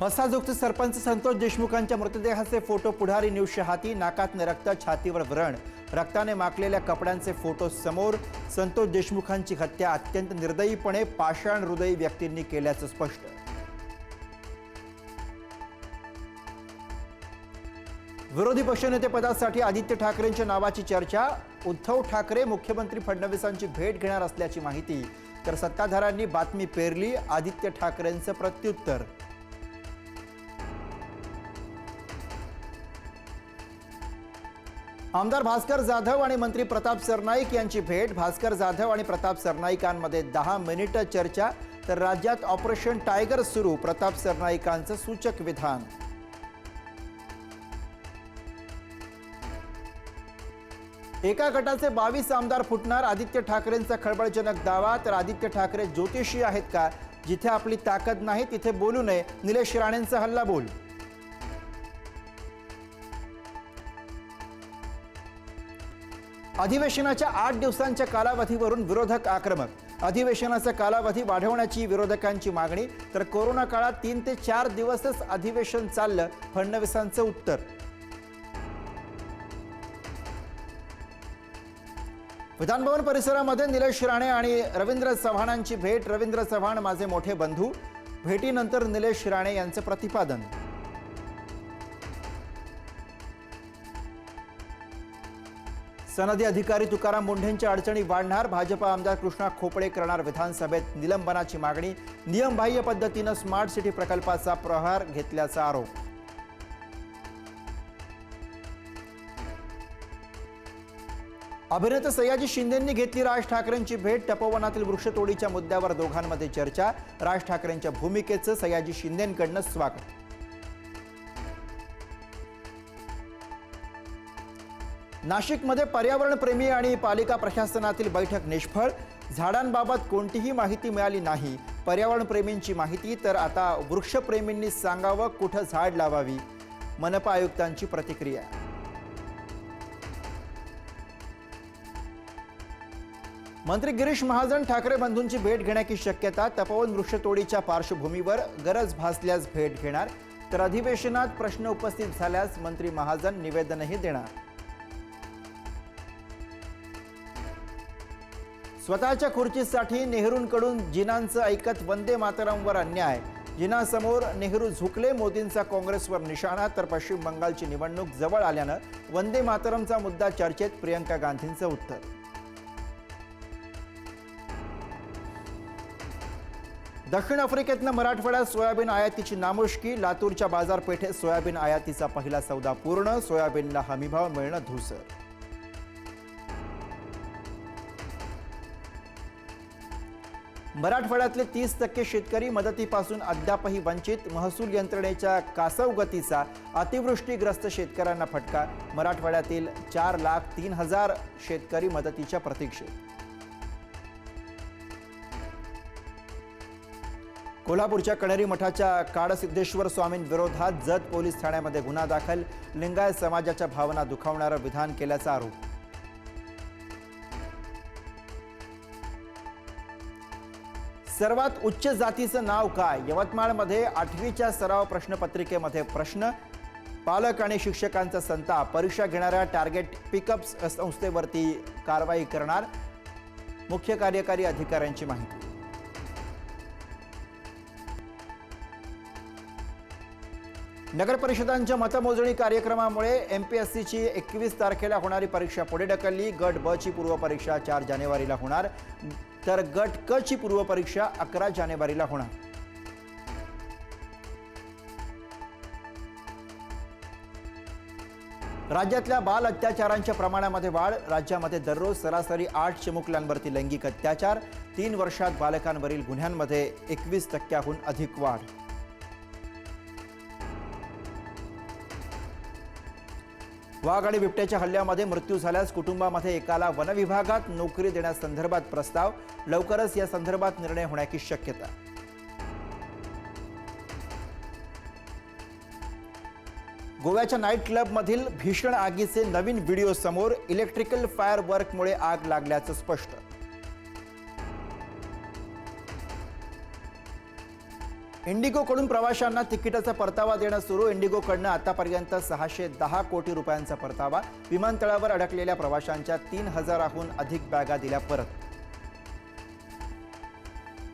फसाजुक्त सरपंच संतोष देशमुखांच्या मृतदेहाचे फोटो पुढारी न्यूजच्या हाती नाकातनं रक्त छातीवर व्रण. रक्ताने माकलेल्या कपड्यांचे फोटो समोर. संतोष देशमुखांची हत्या अत्यंत निर्दयीपणे पाषाण हृदयी व्यक्तींनी केल्याचं स्पष्ट. विरोधी पक्षनेतेपदासाठी आदित्य ठाकरेंच्या नावाची चर्चा. उद्धव ठाकरे मुख्यमंत्री फडणवीसांची भेट घेणार असल्याची माहिती. तर सत्ताधाऱ्यांनी बातमी पेरली आदित्य ठाकरेंचं प्रत्युत्तर. आमदार भास्कर जाधव आणि मंत्री प्रताप सरनाईक यांची भेट. भास्कर जाधव आणि प्रताप सरनाईकांमध्ये दहा मिनिटं चर्चा तर राज्यात ऑपरेशन टायगर सुरू प्रताप सरनाईकांचं सूचक विधान. एका गटाचे बावीस आमदार फुटणार आदित्य ठाकरेंचा खळबळजनक दावा तर आदित्य ठाकरे ज्योतिषी आहेत का? जिथे आपली ताकद नाही तिथे बोलू नये. निलेश राणेंचा हल्ला बोल. अधिवेशनाच्या आठ दिवसांच्या कालावधीवरून विरोधक आक्रमक. अधिवेशनाचा कालावधी वाढवण्याची विरोधकांची मागणी. तर कोरोना काळात तीन ते चार दिवसच अधिवेशन चाललं फडणवीसांचं उत्तर. विधानभवन परिसरामध्ये निलेश राणे आणि रवींद्र चव्हाणांची भेट. रवींद्र चव्हाण माझे मोठे बंधू. भेटीनंतर निलेश राणे यांचं प्रतिपादन. सनदी अधिकारी तुकाराम मुंढेंच्या अडचणी वाढणार. भाजपा आमदार कृष्णा खोपळे करणार विधानसभेत निलंबनाची मागणी. नियमबाह्य पद्धतीनं स्मार्ट सिटी प्रकल्पाचा प्रहार घेतल्याचा आरोप. अभिनेता सयाजी शिंदेंनी घेतली राज ठाकरेंची भेट. तपोवनातील वृक्षतोडीच्या मुद्द्यावर दोघांमध्ये चर्चा. राज ठाकरेंच्या भूमिकेचं सयाजी शिंदेंकडनं स्वागत. नाशिकमध्ये पर्यावरणप्रेमी आणि पालिका प्रशासनातील बैठक निष्फळ. झाडांबाबत कोणतीही माहिती मिळाली नाही. पर्यावरणप्रेमींची माहिती तर आता वृक्षप्रेमींनी सांगावं कुठं झाड लावावी? मनपा आयुक्तांची प्रतिक्रिया. मंत्री गिरीश महाजन ठाकरे बंधूंची भेट घेण्याची शक्यता तपोवन वृक्षतोडीच्या पार्श्वभूमीवर गरज भासल्यास भेट घेणार. तर अधिवेशनात प्रश्न उपस्थित झाल्यास मंत्री महाजन निवेदनही देणार. स्वतःच्या खुर्चीसाठी नेहरूंकडून जिनांचं ऐकत वंदे मातरमवर अन्याय. जिनासमोर नेहरू झुकले मोदींचा काँग्रेसवर निशाणा तर पश्चिम बंगालची निवडणूक जवळ आल्यानं वंदे मातरमचा मुद्दा चर्चेत प्रियंका गांधींचं उत्तर. दक्षिण आफ्रिकेतनं मराठवाड्यात सोयाबीन आयातीची नामुष्की लातूरच्या बाजारपेठेत सोयाबीन आयातीचा पहिला सौदा पूर्ण सोयाबीनला हमीभाव मिळणं धुसर. मराठवाड्यातले तीस टक्के शेतकरी मदतीपासून अद्यापही वंचित. महसूल यंत्रणेच्या कासवगतीचा अतिवृष्टीग्रस्त शेतकऱ्यांना फटका. मराठवाड्यातील चार लाख तीन हजार शेतकरी मदतीच्या प्रतीक्षेत कोल्हापूरच्या कणेरी मठाच्या काडसिद्धेश्वर स्वामींविरोधात जत पोलीस ठाण्यामध्ये गुन्हा दाखल. लिंगायत समाजाच्या भावना दुखावणारं विधान केल्याचा आरोप. सर्वात उच्च जातीचं नाव काय? यवतमाळमध्ये आठवीच्या सराव प्रश्नपत्रिकेमध्ये प्रश्न. पालक आणि शिक्षकांचा संताप. परीक्षा घेणाऱ्या टार्गेट पिकअप संस्थेवरती कारवाई करणार. मुख्य कार्यकारी अधिकाऱ्यांची माहिती. नगर परिषदांच्या मतमोजणी कार्यक्रमामुळे एम पी एस सीची एकवीस तारखेला होणारी परीक्षा पुढे ढकलली. गट ब ची पूर्वपरीक्षा चार जानेवारीला होणार. तर गट क ची पूर्वपरीक्षा अकरा जानेवारीला होणार. राज्यातल्या बाल अत्याचारांच्या प्रमाणामध्ये वाढ राज्यामध्ये दररोज सरासरी आठ चिमुकल्यांवरती लैंगिक अत्याचार तीन वर्षात बालकांवरील गुन्ह्यांमध्ये एकवीस टक्क्याहून अधिक वाढ. वाघ आणि बिबट्याच्या हल्ल्यामध्ये मृत्यू झाल्यास कुटुंबामध्ये एकाला वनविभागात नोकरी देण्यासंदर्भात प्रस्ताव. लवकरच या संदर्भात निर्णय होण्याची शक्यता. गोव्याच्या नाईट क्लबमधील भीषण आगीचे नवीन व्हिडिओ समोर इलेक्ट्रिकल फायर वर्कमुळे आग लागल्याचं स्पष्ट. इंडिगोकडून प्रवाशांना तिकिटाचा परतावा देणं सुरू. इंडिगोकडनं आतापर्यंत सहाशे दहा कोटी रुपयांचा परतावा. विमानतळावर अडकलेल्या प्रवाशांच्या तीन हजाराहून अधिक बॅगा दिल्या परत.